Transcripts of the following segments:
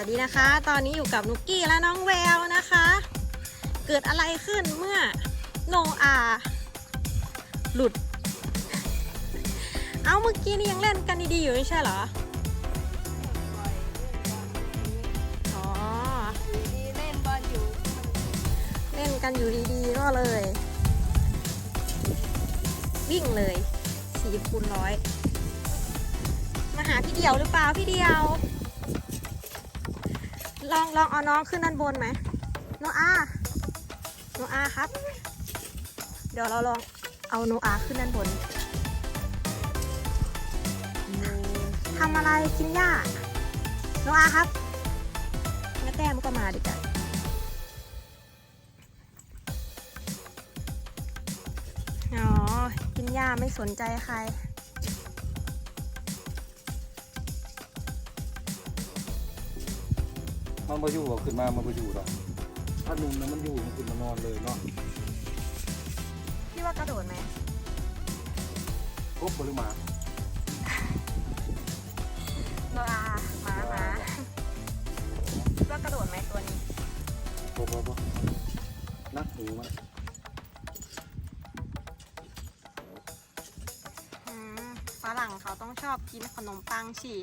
วัสดีนะคะ ตอนนี้อยู่กับนุกกี้และน้องแววนะคะ เกิดอะไรขึ้นเมื่อโนอาหลุด เอาเมื่อกี้นี่ยังเล่นกันดีๆอยู่ไม่ใช่เหรออ๋อเล่นบอลอยู่ เล่นกันอยู่ดีๆก็เลย วิ่งเลยสี่คูณร้อยมาหาพี่เดียวหรือเปล่าพี่เดียว ลองลองเอาน้องขึ้นด้านบนไหมโนอาโนอาครับ เดี๋ยวเราลองเอาโนอาขึ้นด้านบนทำอะไรกินหญ้าโนอาครับแม่แต้มก็มาดิจ้ะอ๋อ กินหญ้าไม่สนใจใคร มันมาอยู่หรอกขึ้นมา มันมาอยู่หรอกถ้านุ่มนะมันอยู่มันขึ้นมานอนเลยเนาะพี่ว่ากระโดดไหมครบหรือหมาโนอาหมาหมาพี่ว่ากระโดดไหมตัวนี้ครบบ่นักหนูมันอืมฝรั่งเขาต้องชอบกินขนมปังฉี่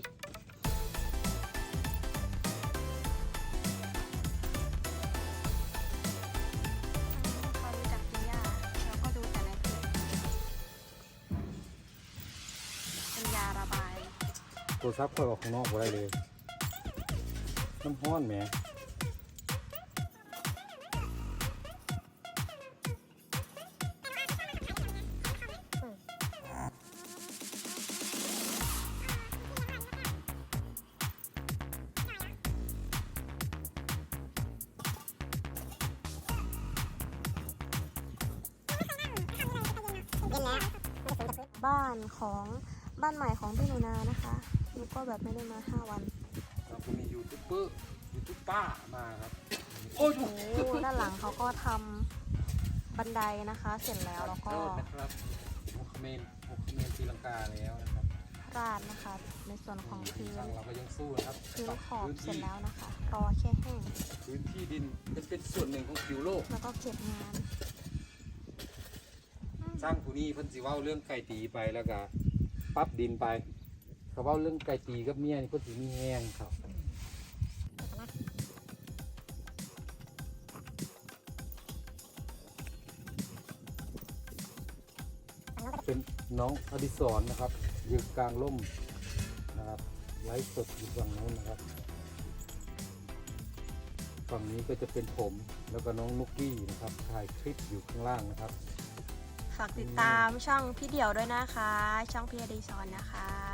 ตัวซับค่อยออกข้างนอกบ่ได้เลยน้ำห้อนแหมบ้านของบ้านใหม่ของพี่หนูนานะคะ หนูก็แบบไม่ได้มา5วันแล้วก็มียูทูบเบอร์ยูทูบป้ามาครับ โอ้ยโอ้ด้านหลังเขาก็ทำบันไดนะคะ เสร็จแล้วแล้วก็โทษนะครับโมคเมนโมคเมนศรีลังกาแล้วนะครับราดนะคะ ในส่วนของพื้นทางเราก็ยังสู้นะครับพื้นขอบพื้นเสร็จที่แล้วนะคะ รอแค่แห้ง พื้นที่ดินเป็นเป็นส่วนหนึ่งของผิวโลก แล้วก็เก็บงาน สร้างผู้นี้เพิ่นสิเว้าเรื่องไก่ตีไปแล้วก็ปรั๊บดินไป เขาเว้าเรื่องไก่ตีกับเมียนี่เพิ่นสิมีแห้งครับเป็นน้องอดิศรนะครับ ยืนกลางร่มนะครับไลฟ์สดอยู่ฝั่งโน้นนะครับ ฝั่งนี้ก็จะเป็นผมแล้วก็น้องนุกกี้นะครับ ถ่ายคลิปอยู่ข้างล่างนะครับ ฝากติดตามช่องพี่เดี่ยวด้วยนะคะ ช่องพี่อดีศรนะคะ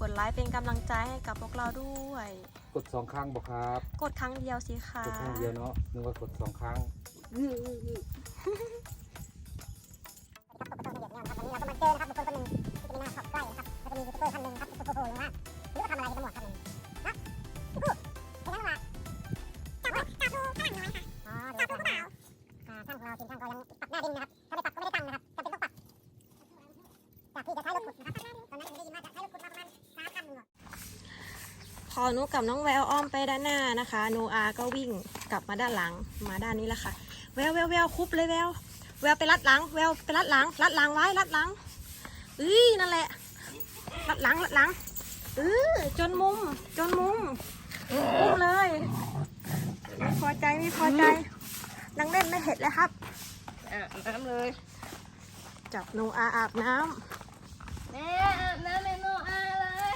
กดไลค์เป็นกำลังใจให้กับพวกเราด้วย กดสองครั้งบอกครับ กดครั้งเดียวสิคะกดครั้งเดียวเนาะนึกว่ากดสองครั้งวันนี้เราก็มาเจอนะครับบุคคลคนหนึ่งที่จะมีหน้าขอบใกล้นะครับแล้วก็มียูทูบเบอร์ท่านหนึ่งครับโผล่ๆลงมาหรือว่าทำอะไรกันหมดครับ นุกับน้องแววอ้อมไปด้านหน้านะคะ โนอาก็วิ่งกลับมาด้านหลังมาด้านนี้แหละค่ะ แววแววแววคุบเลยแววแววไปรัดหลัง แววไปรัดหลัง รัดหลังไว้รัดหลังเอ้ยนั่นแหละ รัดหลังรัดหลังเออจนมุม จนมุมมุมเลยไม่พอใจไม่พอใจนังเล่นไม่เห็ดเลยครับอาบน้ำเลย จับโนอาอาบน้ำแม่อาบน้ำในโนอาเลย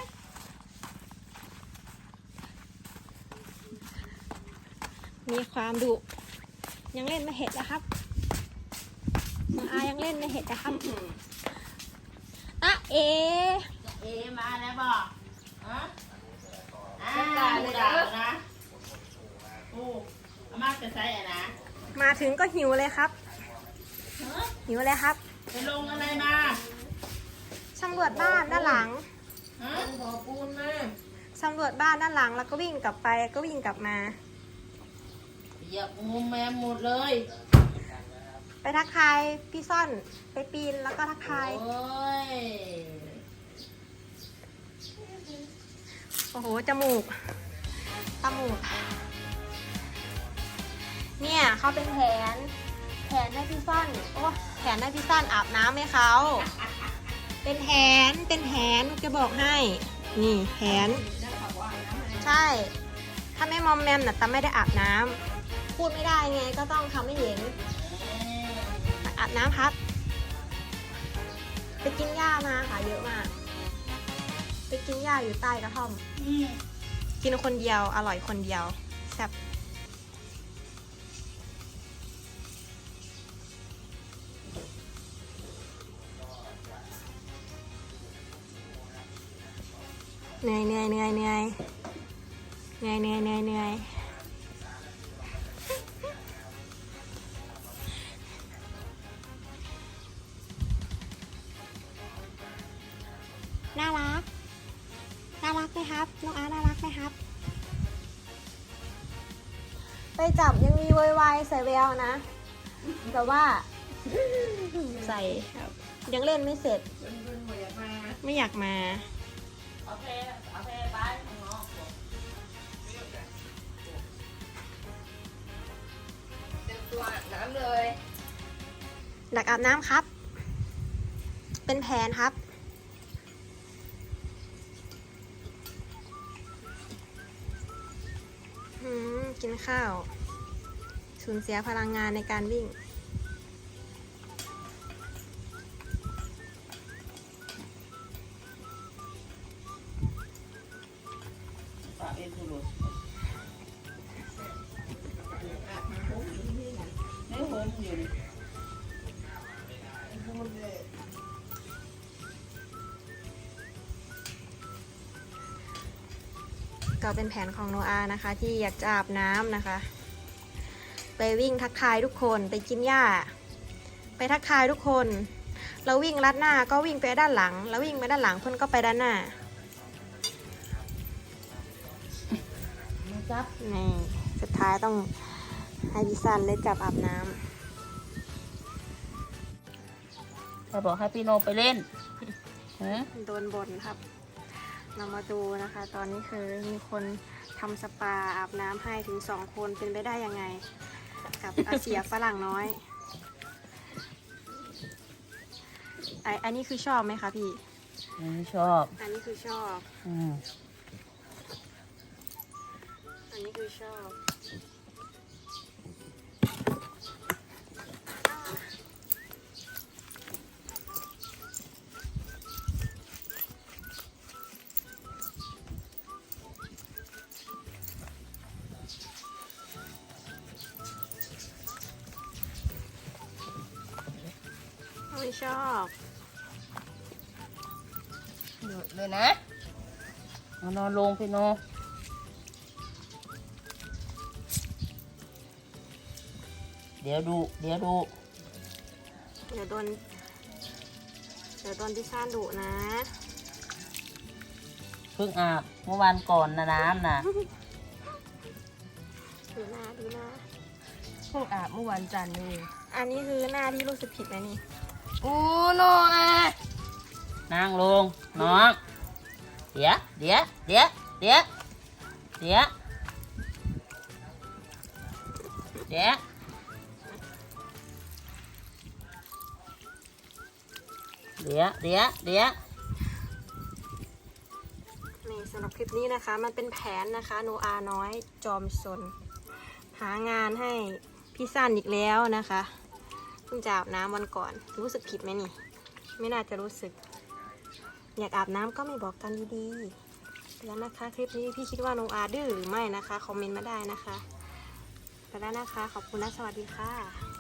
มีความดุยังเล่นไม่เห็ดนะครับน้องอายังเล่นไม่เห็ดนะครับอะเอเอมาแล้วบอกฮะอ่าบูดาวนะโอ้อามาจะใส่อะนะมาถึงก็หิวเลยครับฮะหิวเลยครับไปลงอะไรมาสำรวจบ้านด้านหลังฮะขอปูนมาสำรวจบ้านด้านหลังแล้วก็วิ่งกลับไปก็วิ่งกลับมา เหยียบมุมแมมหมดเลยไปทักทายพี่ซ่อนไปปีนแล้วก็ทักทายโอ้ยโอ้โหจมูกตะหมูก เนี่ยเขาเป็นแผน แผนให้พี่สั้นโอ้แผนให้พี่สั้นอาบน้ำให้เขาเป็นแผนเป็นแผนจะบอกให้ นี่แผนใช่ ถ้าไม่มอมแมมน่ะตาไม่ได้อาบน้ำ พูดไม่ได้ไงก็ต้องทำให้เห็นอาบน้ำครับไปกินหญ้ามาค่ะเยอะมาก ไปกินหญ้าอยู่ใต้กระท่อมอืมกินคนเดียวอร่อยคนเดียวแซ่บเหนื่อยเหนื่อยเหนื่อยเหนื่อยเหนื่อยเหนื่อยเหนื่อย นื่อยน่ารัก น่ารักไหมครับ น้องอาร์ตน่ารักไหมครับ ไปจับยังมีโวยวายใส่แววนะ แต่ว่า ใส่ยังเล่นไม่เสร็จ ไม่อยากมาเอาเพเอาเพไปข้างนอกหลักอาบน้ำครับ เป็นแผนครับ กินข้าว สูญเสียพลังงานในการวิ่งฝา กเอ็นดูไม่โฮมอยู่นี่ก็เป็นแผนของโนอานะคะ ที่อยากจะอาบน้ำนะคะ ไปวิ่งทักทายทุกคนไปกินหญ้า ไปทักทายทุกคน เราวิ่งลัดหน้าก็วิ่งไปด้านหลัง แล้ววิ่งไปด้านหลังเพื่อนก็ไปด้านหน้ามาจับนี่สุดท้ายต้องให้พี่ซันได้จับอาบน้ใครบอกให้พี่โนไปเล่นฮะำโดนบนครับ เรามาดูนะคะ ตอนนี้คือมีคนทำสปาอาบน้ำให้ถึงสองคนเป็นไปได้ยังไง กับอาเสียฝรั่งน้อยไออันนี้คือชอบไหมคะพี่ไม่ชอบ อันนี้คือชอบ อืมอันนี้คือชอบ ไม่ชอบหยุดเลยนะเอานอนลงพี่โนเดี๋ยวดู เดี๋ยวดู เดี๋ยวโดน เดี๋ยวโดนพี่ชาญดุนะ เพิ่งอาบเมื่อวานก่อนนะน้ำนะดูหน้าดูหน้าเพิ่งอาบเมื่อวันจันทร์นี่อันนี้คือหน้าที่รู้สึกผิดไหมนี่ โอ้โนอานั่งลงน้องเดี๋ยวเดี๋ยวเดี๋ยวเดี๋ยวเดี๋ยวเดี๋ยวเดี๋ยวเดี๋ยวเดี๋ยวนี่สำหรับคลิปนี้นะคะ มันเป็นแผนนะคะ โนอาน้อยจอมซนหางานให้พี่สั้นอีกแล้วนะคะเพิ่งจะอาบน้ำวันก่อน รู้สึกผิดไหมนี่ ไม่น่าจะรู้สึก อยากอาบน้ำก็ไม่บอกกันดีๆแล้วนะคะ คลิปนี้พี่คิดว่าโนอาดื้อหรือไม่นะคะ คอมเมนต์มาได้นะคะ ไปแล้วนะคะ ขอบคุณและสวัสดีค่ะ